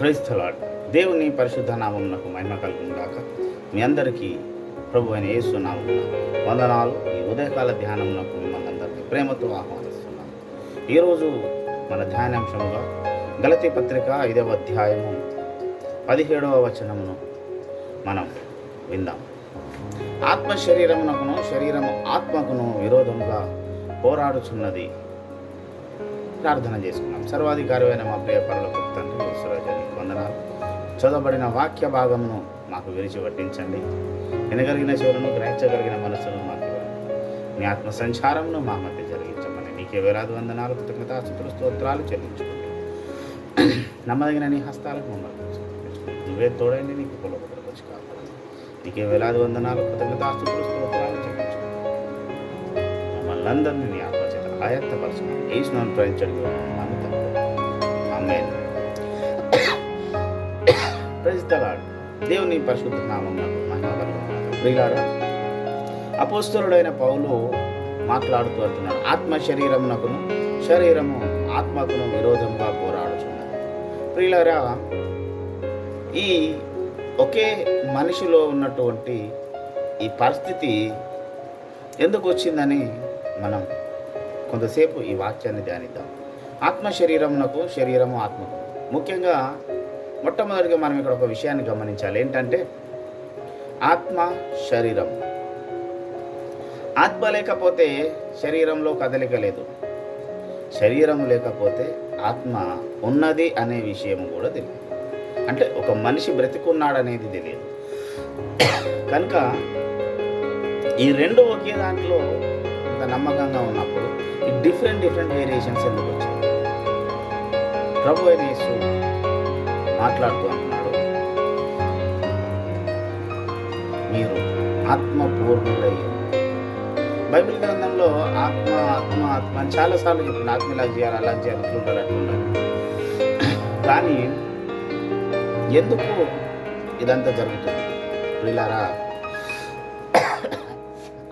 క్రైస్తలాడ్ దేవుని పరిశుద్ధ నామమునకు మహిమ కలుగును మీ అందరికీ ప్రభు అయిన యేసు వందనాలు. ఈ ఉదయకాల ధ్యానమునకు మిమ్మల్ని అందరికీ ప్రేమతో ఆహ్వానిస్తున్నాను. ఈరోజు మన ధ్యానాంశంగా గలతి పత్రిక ఐదవ అధ్యాయము పదిహేడవ వచనమును మనం విందాం. ఆత్మ శరీరమునకును శరీరము ఆత్మకును విరోధముగా పోరాడుచున్నది. ప్రార్థన చేసుకున్నాం. సర్వాధికారమైన మా ప్రియ తండ్రి ఈశ్వరాజానికి వందనాలు చదవబడిన వాక్య భాగమును మాకు విరిచి వడ్డించండి. వినగలిగిన చెవులను గ్రహించగలిగిన మనసును మాకు మీ ఆత్మ సంచారమును మా మధ్య జరిగించమని నీకే వేలాది వందనాలు కృతజ్ఞతాస్తుతులు స్తోత్రాలు చెల్లించుకుంటూ నమ్మదగిన నీ హస్తాలకు మమ్మల్ని నువ్వే తోడండి నీకు పొలబడి వచ్చి నీకే వేలాది వందనాలు కృతజ్ఞతాస్తుతులు స్తోత్రాలు చెల్లించుకుంటూ మమ్మల్ని అందరినీ నీ ఆత్మ చేత ఆయత్తపరచుకుని ఏ స్నానం ప్రయించడం ఆమెన్ ప్రజితలాడు దేవుని పరిశుద్ధ నామం ప్రియులారా అపోస్తరుడైన పౌలు మాట్లాడుతూ అంటున్నాడు ఆత్మ శరీరమునకును శరీరము ఆత్మకును విరోధంగా పోరాడుతున్నారు ప్రియులారా ఈ ఒకే మనిషిలో ఉన్నటువంటి ఈ పరిస్థితి ఎందుకు వచ్చిందని మనం కొంతసేపు ఈ వాక్యాన్ని ధ్యానిద్దాం. ఆత్మ శరీరమునకు శరీరము ఆత్మకు. ముఖ్యంగా మొట్టమొదటిగా మనం ఇక్కడ ఒక విషయాన్ని గమనించాలి. ఏంటంటే ఆత్మ శరీరం. ఆత్మ లేకపోతే శరీరంలో కదలిక లేదు. శరీరం లేకపోతే ఆత్మ ఉన్నది అనే విషయం కూడా తెలియదు. అంటే ఒక మనిషి బ్రతికున్నాడనేది తెలియదు. కనుక ఈ రెండు ఒకే దాంట్లో ఇంత నమ్మకంగా ఉన్నప్పుడు ఈ డిఫరెంట్ డిఫరెంట్ వేరియేషన్స్ ఎందుకు వచ్చాయి? ప్రభు అయిన మాట్లాడుతూ అంటున్నాడు మీరు ఆత్మపూర్ణులై బైబిల్ గ్రంథంలో ఆత్మ ఆత్మ ఆత్మ అని చాలాసార్లు చెప్పింది ఆత్మ ఇలా చేయాలి అలా చేయాలి ఇట్లా ఉండాలి కానీ ఎందుకు ఇదంతా జరుగుతుంది? ప్రిలారా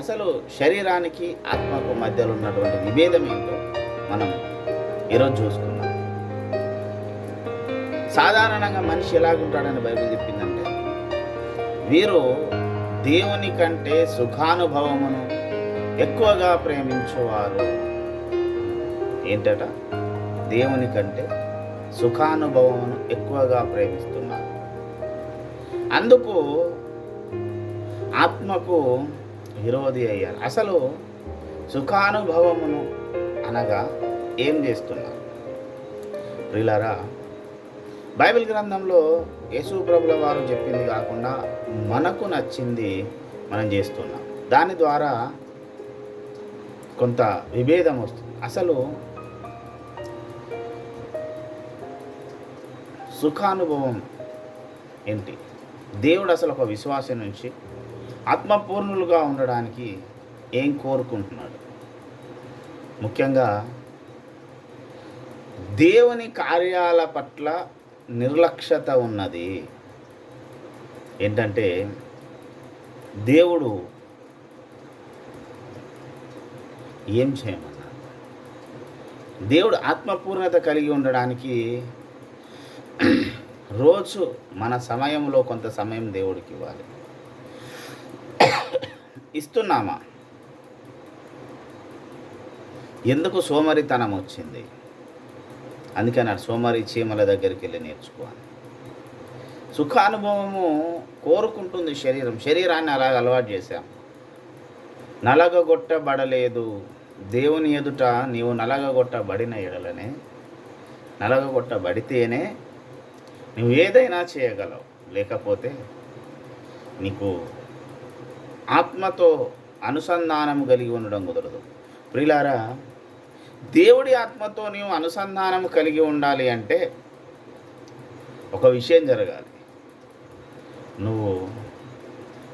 అసలు శరీరానికి ఆత్మకు మధ్యలో ఉన్నటువంటి విభేదం ఏంటో మనం ఈరోజు చూసుకుందాం. సాధారణంగా మనిషి ఎలాగుంటాడని బైబిల్ చెప్పిందంటే వీరు దేవుని కంటే సుఖానుభవమును ఎక్కువగా ప్రేమించేవారు. ఏంటట? దేవుని కంటే సుఖానుభవమును ఎక్కువగా ప్రేమిస్తున్నారు. అందుకు ఆత్మకు విరోధి అయ్యారు. అసలు సుఖానుభవమును అనగా ఏం చేస్తున్నారు? ప్రిలరా బైబిల్ గ్రంథంలో యేసు ప్రభుల వారు చెప్పింది కాకుండా మనకు నచ్చింది మనం చేస్తున్నాం. దాని ద్వారా కొంత విభేదం వస్తుంది. అసలు సుఖానుభవం ఏంటి? దేవుడు అసలు ఒక విశ్వాసం నుంచి ఆత్మపూర్ణులుగా ఉండడానికి ఏం కోరుకుంటున్నాడు? ముఖ్యంగా దేవుని కార్యాల పట్ల నిర్లక్ష్యత ఉన్నది. ఏంటంటే దేవుడు ఏం చేయమన్నాడు? దేవుడు ఆత్మపూర్ణత కలిగి ఉండడానికి రోజు మన సమయంలో కొంత సమయం దేవుడికి ఇవ్వాలి. ఇస్తున్నామా? ఎందుకు సోమరితనం వచ్చింది? అందుకని ఆ సోమరి చీమల దగ్గరికి వెళ్ళి నేర్చుకోవాలి సుఖానుభవము కోరుకుంటుంది శరీరం. శరీరాన్ని అలాగ అలవాటు చేశాం. నలగగొట్టబడలేదు. దేవుని ఎదుట నీవు నలగగొట్టబడిన ఎడలనే నలగగొట్టబడితేనే నువ్వు ఏదైనా చేయగలవు. లేకపోతే నీకు ఆత్మతో అనుసంధానం కలిగి ఉండడం కుదరదు. ప్రిలారా దేవుడి ఆత్మతో నీవు అనుసంధానం కలిగి ఉండాలి అంటే ఒక విషయం జరగాలి. నువ్వు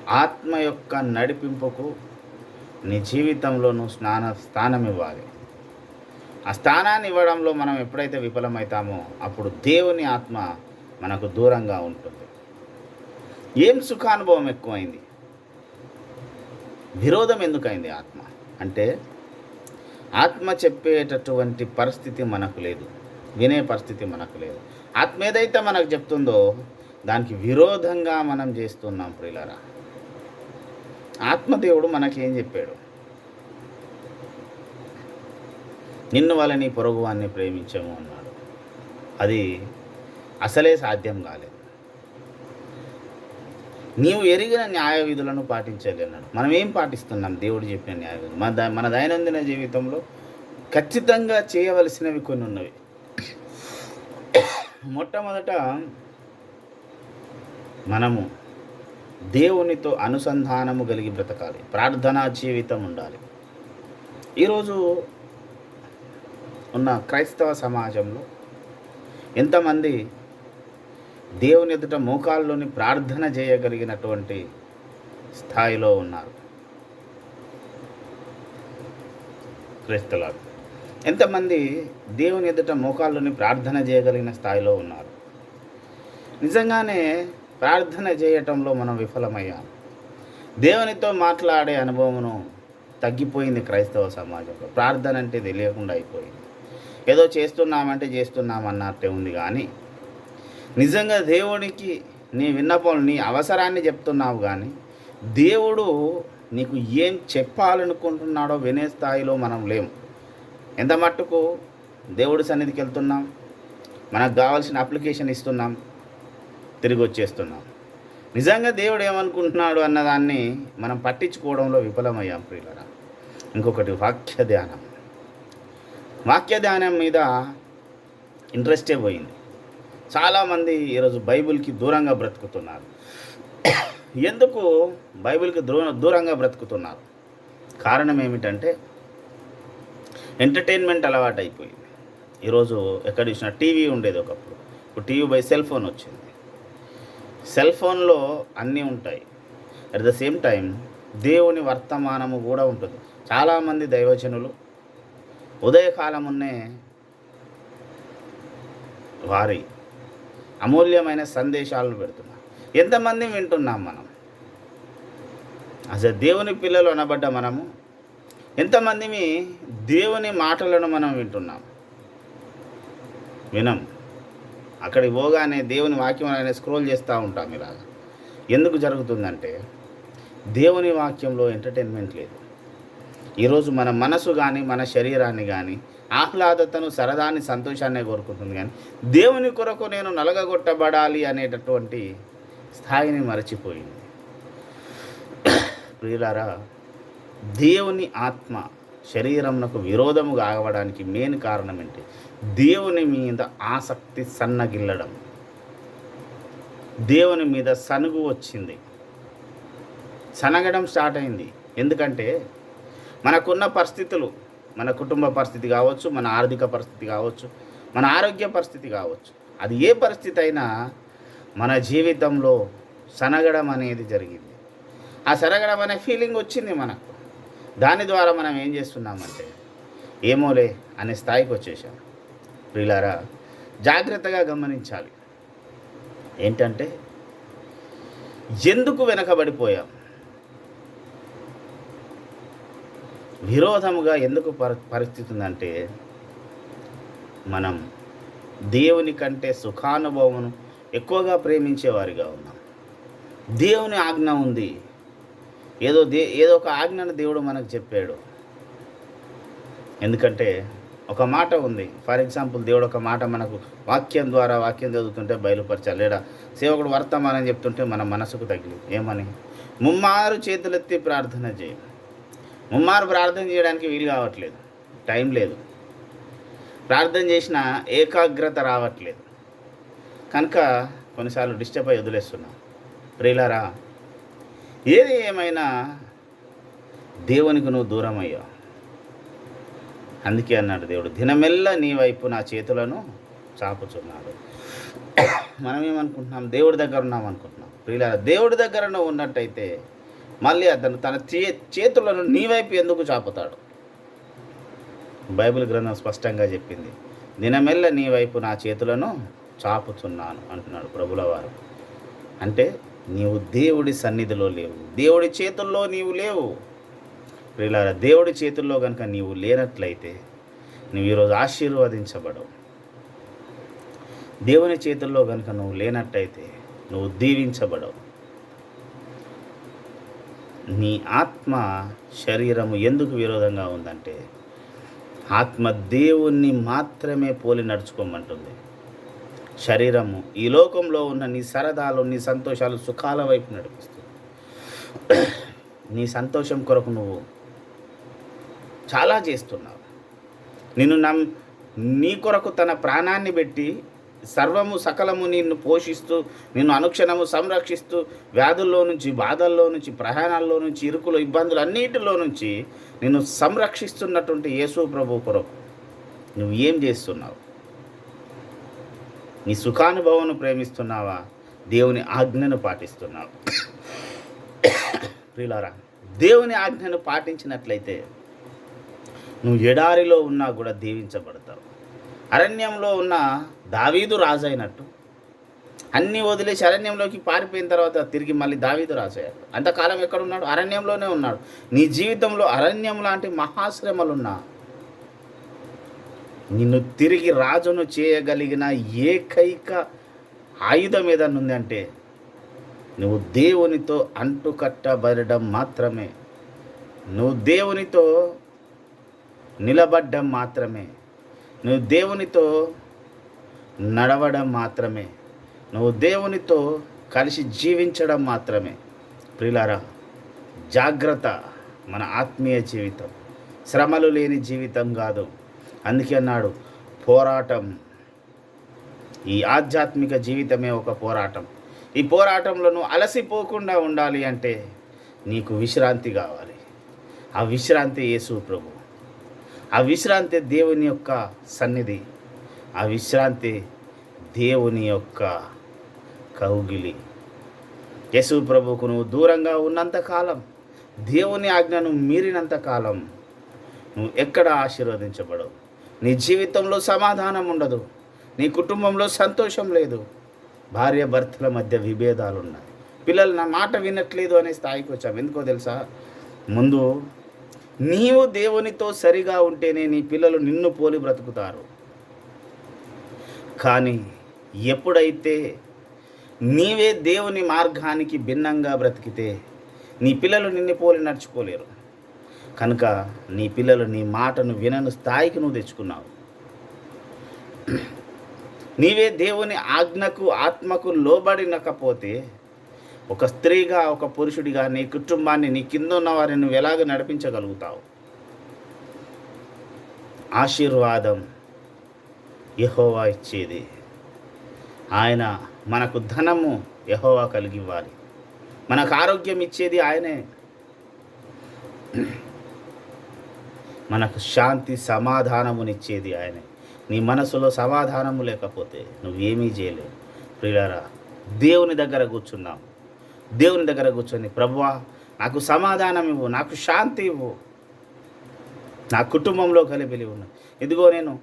ఆత్మ యొక్క నడిపింపుకు నీ జీవితంలో నువ్వు స్నాన స్థానం ఇవ్వాలి. ఆ స్థానాన్ని ఇవ్వడంలో మనం ఎప్పుడైతే విఫలమవుతామో అప్పుడు దేవుని ఆత్మ మనకు దూరంగా ఉంటుంది. ఏం సుఖానుభవం ఎక్కువైంది? విరోధం ఎందుకైంది ఆత్మ? అంటే ఆత్మ చెప్పేటటువంటి పరిస్థితి మనకు లేదు. వినే పరిస్థితి మనకు లేదు. ఆత్మ ఏదైతే మనకు చెప్తుందో దానికి విరోధంగా మనం చేస్తున్నాం ప్రియులరా. ఆత్మదేవుడు మనకేం చెప్పాడు? నిన్ను వల్ల నీ ప్రేమించము అన్నాడు. అది అసలే సాధ్యం కాలేదు. నీవు ఎరిగిన న్యాయ విధులను పాటించాలి మనం ఏం పాటిస్తున్నాం? దేవుడు చెప్పిన న్యాయ విధులు. మన మన దైనందిన జీవితంలో ఖచ్చితంగా చేయవలసినవి కొన్ని ఉన్నవి. మొట్టమొదట మనము దేవునితో అనుసంధానము కలిగి బ్రతకాలి. ప్రార్థనా జీవితం ఉండాలి. ఈరోజు ఉన్న క్రైస్తవ సమాజంలో ఎంతమంది దేవుని ఎదుట మోకాల్లోని ప్రార్థన చేయగలిగినటువంటి స్థాయిలో ఉన్నారు. క్రైస్తలాలు ఎంతమంది దేవుని ఎదుట మోకాల్లోని ప్రార్థన చేయగలిగిన స్థాయిలో ఉన్నారు? నిజంగానే ప్రార్థన చేయటంలో మనం విఫలమయ్యాం. దేవునితో మాట్లాడే అనుభవమును తగ్గిపోయింది క్రైస్తవ సమాజంలో. ప్రార్థన అంటే తెలియకుండా అయిపోయింది. ఏదో చేస్తున్నామంటే చేస్తున్నామన్నట్టే ఉంది కానీ నిజంగా దేవునికి నీ విన్నపం నీ అవసరాన్ని చెప్తున్నావు కానీ దేవుడు నీకు ఏం చెప్పాలనుకుంటున్నాడో వినే స్థాయిలో మనం లేము. ఎంత మట్టుకు దేవుడి సన్నిధికి వెళ్తున్నాం మనకు కావాల్సిన అప్లికేషన్ ఇస్తున్నాం తిరిగి వచ్చేస్తున్నాం. నిజంగా దేవుడు ఏమనుకుంటున్నాడు అన్నదాన్ని మనం పట్టించుకోవడంలో విఫలమయ్యాం ప్రియులరా. ఇంకొకటి వాక్య ధ్యానం వాక్య ధ్యానం మీద ఇంట్రెస్టే పోయింది. చాలామంది ఈరోజు బైబిల్కి దూరంగా బ్రతుకుతున్నారు. ఎందుకు బైబిల్కి దూర దూరంగా బ్రతుకుతున్నారు? కారణం ఏమిటంటే ఎంటర్టైన్మెంట్ అలవాటు అయిపోయింది ఈరోజు ఎక్కడ చూసినా టీవీ ఉండేది ఒకప్పుడు. ఇప్పుడు టీవీ బై సెల్ ఫోన్ వచ్చింది. సెల్ ఫోన్లో అన్నీ ఉంటాయి. అట్ ద సేమ్ టైం దేవుని వర్తమానము కూడా ఉంటుంది. చాలామంది దైవజనులు ఉదయకాలమున్నే వారి అమూల్యమైన సందేశాలను పెడుతున్నారు ఎంతమంది వింటున్నాం మనం? అసలు దేవుని పిల్లలు అనబడ్డ మనము ఎంతమందిమి దేవుని మాటలను మనం వింటున్నాం? వినం. అక్కడికి పోగానే దేవుని వాక్యం అనేది స్క్రోల్ చేస్తూ ఉంటాం ఇలాగ. ఎందుకు జరుగుతుందంటే దేవుని వాక్యంలో ఎంటర్టైన్మెంట్ లేదు. ఈరోజు మన మనసు కానీ మన శరీరాన్ని కానీ ఆహ్లాదతను సరదాని సంతోషాన్ని కోరుకుంటుంది కానీ దేవుని కొరకు నేను నలగగొట్టబడాలి అనేటటువంటి స్థాయిని మరచిపోయింది. ప్రియులారా దేవుని ఆత్మ శరీరమునకు విరోధము కావడానికి మెయిన్ కారణం ఏంటి? దేవుని మీద ఆసక్తి సన్నగిల్లడం. దేవుని మీద సనుగు వచ్చింది. సనగడం స్టార్ట్ అయింది. ఎందుకంటే మనకున్న పరిస్థితులు మన కుటుంబ పరిస్థితి కావచ్చు మన ఆర్థిక పరిస్థితి కావచ్చు మన ఆరోగ్య పరిస్థితి కావచ్చు. అది ఏ పరిస్థితి అయినా మన జీవితంలో సనగడం అనేది జరిగింది. ఆ సనగడం అనే ఫీలింగ్ వచ్చింది మనకు. దాని ద్వారా మనం ఏం చేస్తున్నామంటే ఏమోలే అనే స్థాయికి వచ్చేసాం. ప్రియులారా జాగ్రత్తగా గమనించాలి. ఏంటంటే ఎందుకు వెనకబడిపోయాం? విరోధముగా ఎందుకు పరి పరిస్థితి ఉందంటే మనం దేవుని కంటే సుఖానుభవమును ఎక్కువగా ప్రేమించేవారిగా ఉన్నాం. దేవుని ఆజ్ఞ ఉంది. ఏదో దే ఏదో ఒక ఆజ్ఞను దేవుడు మనకు చెప్పాడు. ఎందుకంటే ఒక మాట ఉంది. ఫర్ ఎగ్జాంపుల్ దేవుడు ఒక మాట మనకు వాక్యం ద్వారా వాక్యం చదువుతుంటే బయలుపరచాలి. లేదా సేవకుడు వర్తమానం చెప్తుంటే మన మనసుకు తగిలి ఏమని? ముమ్మారు చేతులెత్తి ప్రార్థన చేయం. ముమ్మారు ప్రార్థన చేయడానికి వీలు కావట్లేదు. టైం లేదు. ప్రార్థన చేసిన ఏకాగ్రత రావట్లేదు. కనుక కొన్నిసార్లు డిస్టర్బ్ అయ్యి వదిలేస్తున్నాం. ప్రియులారా ఏది ఏమైనా దేవునికి నువ్వు దూరం అయ్యావు అందుకే అన్నాడు దేవుడు దినమెల్ల నీ వైపు నా చేతులను చాపుచున్నాడు. మనం ఏమనుకుంటున్నాం దేవుడి దగ్గర ఉన్నాం అనుకుంటున్నాం ప్రియులారా దేవుడి దగ్గర నువ్వు ఉన్నట్టయితే మళ్ళీ అతను తన చే చేతులను నీ వైపు ఎందుకు చాపుతాడు? బైబిల్ గ్రంథం స్పష్టంగా చెప్పింది దినమెల్ల నీ వైపు నా చేతులను చాపుతున్నాను అంటున్నాడు ప్రభుల వారు అంటే నీవు దేవుడి సన్నిధిలో లేవు. దేవుడి చేతుల్లో నీవు లేవు. ప్రియులారా దేవుడి చేతుల్లో కనుక నీవు లేనట్లయితే నువ్వు ఈరోజు ఆశీర్వదించబడవు. దేవుని చేతుల్లో కనుక నువ్వు లేనట్టయితే నువ్వు దీవించబడవు. నీ ఆత్మ శరీరము ఎందుకు విరోధంగా ఉందంటే ఆత్మ దేవుణ్ణి మాత్రమే పోలి నడుచుకోమంటుంది. శరీరము ఈ లోకంలో ఉన్న నీ సరదాలు నీ సంతోషాలు సుఖాల వైపు నడిపిస్తుంది. నీ సంతోషం కొరకు నువ్వు చాలా చేస్తున్నావు. నిన్ను నమ్ నీ కొరకు తన ప్రాణాన్ని పెట్టి సర్వము సకలము నిన్ను పోషిస్తూ నిన్ను అనుక్షణము సంరక్షిస్తూ వ్యాధుల్లో నుంచి బాధల్లో నుంచి ప్రయాణాల్లో నుంచి ఇరుకులు ఇబ్బందులు అన్నిటిలో నుంచి నిన్ను సంరక్షిస్తున్నటువంటి యేసు ప్రభు కొరకు నువ్వు ఏం చేస్తున్నావు? నీ సుఖానుభవం ప్రేమిస్తున్నావా? దేవుని ఆజ్ఞను పాటిస్తున్నావు. ప్రిలారా దేవుని ఆజ్ఞను పాటించినట్లయితే నువ్వు ఎడారిలో ఉన్నా కూడా దీవించబడతావు. అరణ్యంలో ఉన్న దావీదు రాజు అయినట్టు అన్నీ వదిలేసి అరణ్యంలోకి పారిపోయిన తర్వాత తిరిగి మళ్ళీ దావీదు రాజు అయ్యాడు అంతకాలం ఎక్కడ ఉన్నాడు అరణ్యంలోనే ఉన్నాడు. నీ జీవితంలో అరణ్యం లాంటి మహాశ్రమలున్నా నిన్ను తిరిగి రాజును చేయగలిగిన ఏకైక ఆయుధం ఏదన్నా ఉందంటే నువ్వు దేవునితో అంటుకట్టబడడం మాత్రమే. నువ్వు దేవునితో నిలబడ్డం మాత్రమే. నువ్వు దేవునితో నడవడం మాత్రమే. నువ్వు దేవునితో కలిసి జీవించడం మాత్రమే. ప్రిలారా జాగ్రత్త మన ఆత్మీయ జీవితం. శ్రమలు లేని జీవితం కాదు. అందుకే అన్నాడు పోరాటం ఈ ఆధ్యాత్మిక జీవితమే ఒక పోరాటం. ఈ పోరాటంలో నువ్వు అలసిపోకుండా ఉండాలి అంటే నీకు విశ్రాంతి కావాలి. ఆ విశ్రాంతి యేసు ప్రభు. ఆ విశ్రాంతి దేవుని యొక్క సన్నిధి. ఆ విశ్రాంతి దేవుని యొక్క కౌగిలి. యేసు ప్రభుకు నువ్వు దూరంగా ఉన్నంతకాలం దేవుని ఆజ్ఞను మీరినంత కాలం నువ్వు ఎక్కడ ఆశీర్వదించబడవు? నీ జీవితంలో సమాధానం ఉండదు. నీ కుటుంబంలో సంతోషం లేదు. భార్య భర్తల మధ్య విభేదాలు ఉన్నాయి పిల్లలు నా మాట వినట్లేదు అనే స్థాయికి వచ్చాం. ఎందుకో తెలుసా? ముందు నీవు దేవునితో సరిగా ఉంటేనే నీ పిల్లలు నిన్ను పోలి బ్రతుకుతారు. కానీ ఎప్పుడైతే నీవే దేవుని మార్గానికి భిన్నంగా బ్రతికితే నీ పిల్లలు నిన్ను పోలి నడుచుకోలేరు. కనుక నీ పిల్లలు నీ మాటను వినను స్థాయికి నువ్వు తెచ్చుకున్నావు. నీవే దేవుని ఆజ్ఞకు ఆత్మకు లోబడినకపోతే ఒక స్త్రీగా ఒక పురుషుడిగా నీ కుటుంబాన్ని నీ కింద ఉన్న వారిని నువ్వు ఎలాగ నడిపించగలుగుతావు? ఆశీర్వాదం యహోవా ఇచ్చేది. ఆయన మనకు ధనము యహోవా కలిగి ఇవ్వాలి మనకు ఆరోగ్యం ఇచ్చేది ఆయనే. మనకు శాంతి సమాధానమునిచ్చేది ఆయనే. నీ మనసులో సమాధానము లేకపోతే నువ్వేమీ చేయలేవు. ప్రియులారా దేవుని దగ్గర కూర్చున్నాం. దేవుని దగ్గర కూర్చొని ప్రభువా నాకు సమాధానం ఇవ్వు నాకు శాంతి ఇవ్వు. నా కుటుంబంలో కలిపిలి ఉన్న ఇదిగో నేను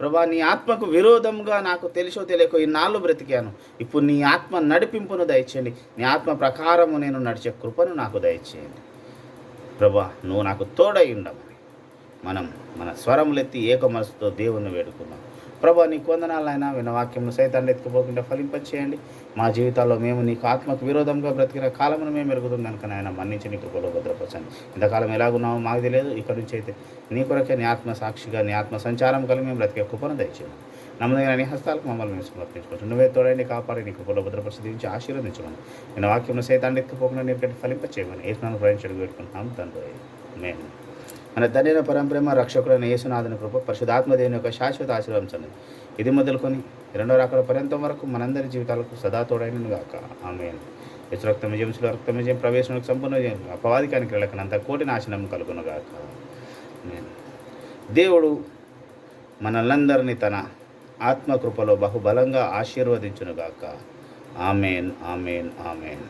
ప్రభా నీ ఆత్మకు విరోధంగా నాకు తెలుసో తెలియకో ఇన్నాళ్ళు బ్రతికాను. ఇప్పుడు నీ ఆత్మ నడిపింపును దయచేయండి. నీ ఆత్మ ప్రకారము నేను నడిచే కృపను నాకు దయచేయండి. ప్రభా నువ్వు నాకు తోడై ఉండమని. మనం మన స్వరములెత్తి ఏక మనసుతో దేవుణ్ణి వేడుకున్నాం ప్రభా నీ కొందనాలైనా విన్న వాక్యమును సైతాన్ని ఎత్తుకుపోకుండా ఫలింపచేయండి. మా జీవితాల్లో మేము నీకు ఆత్మకు విరోధంగా బ్రతికిన కాలమును మేము ఎరుగుతుంది కనుక నాయన మన్నించి నీకు కృపలో భద్రపరచండి. ఇంతకాలం ఎలాగున్నామో మాకు తెలియదు. ఇక్కడ నుంచి అయితే నీ కొరకే నీ ఆత్మ సాక్షిగా నీ ఆత్మ సంచారం కలిగి మేము బ్రతికే కృపను దయచేయండి. నమ్మదగిన నీ హస్తాలకు మమ్మల్ని మేము సమర్పించుకుంటాం నువ్వే తోడని కాపాడి నీకు కృపలో భద్రపరిచి దీవించి ఆశీర్వదించమని. నేను వాక్యం సైతాన్ని ఎత్తుకుపోకుండా నేను ఫలింప చేయమని ఏ స్నానం ప్రయాణించడం పెట్టుకుంటున్నాం తండ్రి. మేము మన తండ్రిన పరంప్రేమ రక్షకుడైన యేసునాథుని కృప పరిశుధాత్మదేవుని యొక్క శాశ్వత ఆశీర్వదించండి ఇది మొదలుకొని రెండో రాకడ పర్యంతం వరకు మనందరి జీవితాలకు సదా తోడైనను గాక. ఆమె రక్తం విజయం శిలో రక్తం విజయం ప్రవేశం సంపూర్ణ విజయం అపవాదికానికి వెళ్ళకనంత కోటి నాశనం కలుగును గాక. నేను దేవుడు మనలందరినీ తన ఆత్మకృపలో బహుబలంగా ఆశీర్వదించునుగాక ఆమెన్ ఆమెన్ ఆమెన్.